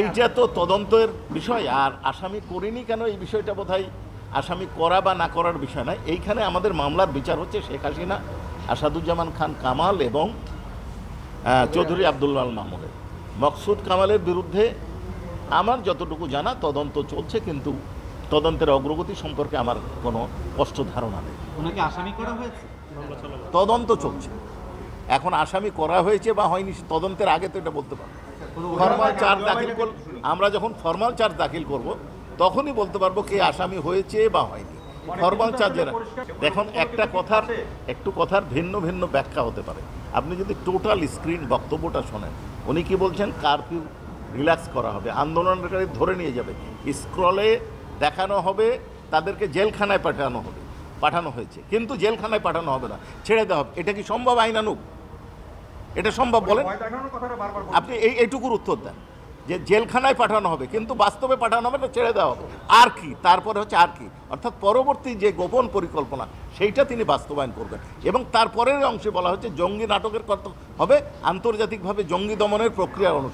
এইটা তো তদন্তের বিষয় আর আসামি করিনি কেন এই বিষয়টা বোধহয়? আসামি করা বা না করার বিষয় নয়। এইখানে আমাদের মামলার বিচার হচ্ছে শেখ হাসিনা আসাদুজ্জামান খান কামাল এবং চৌধুরী আবদুল্লাল মামুনের। মকসুদ কামালের বিরুদ্ধে আমার যতটুকু জানা তদন্ত চলছে কিন্তু তদন্তের অগ্রগতি সম্পর্কে আমার কোনো স্পষ্ট ধারণা নেই। আসামি করা হয়েছে? তদন্ত চলছে। এখন আসামি করা হয়েছে বা হয়নি তদন্তের আগে তো এটা বলতে পারব। ফর্মাল চার্জ দাখিল কর, আমরা যখন ফর্মাল চার্জ দাখিল করব, তখনই বলতে পারব কে আসামি হয়েছে বা হয়নি। ফর্মাল চার্জের দেখুন, একটা কথার একটু কথার ভিন্ন ভিন্ন ব্যাখ্যা হতে পারে। আপনি যদি টোটাল স্ক্রিন বক্তব্যটা শোনেন, উনি কি বলছেন? কারফিউ রিল্যাক্স করা হবে, আন্দোলনকারী ধরে নিয়ে যাবে। স্ক্রলে দেখানো হবে, তাদেরকে জেলখানায় পাঠানো হবে, পাঠানো হয়েছে। কিন্তু জেলখানায় পাঠানো হবে না, ছেড়ে দেওয়া হবে। এটা কি সম্ভব আইনানুক এটা সম্ভব বলেন। আপনি এই এইটুকুর উত্তর দেন। যে জেলখানায় পাঠানো হবে কিন্তু বাস্তবে পাঠানো হবে না ছেড়ে দেওয়া হবে। আর কি? তারপরে হচ্ছে আর কি? অর্থাৎ পরবর্তী যে গোপন পরিকল্পনা সেইটা তিনি বাস্তবায়ন করবেন। এবং তারপরের অংশে বলা হচ্ছে জঙ্গি নাটকের কত হবে? আন্তর্জাতিকভাবে জঙ্গি দমনের প্রক্রিয়া অনুসরণ।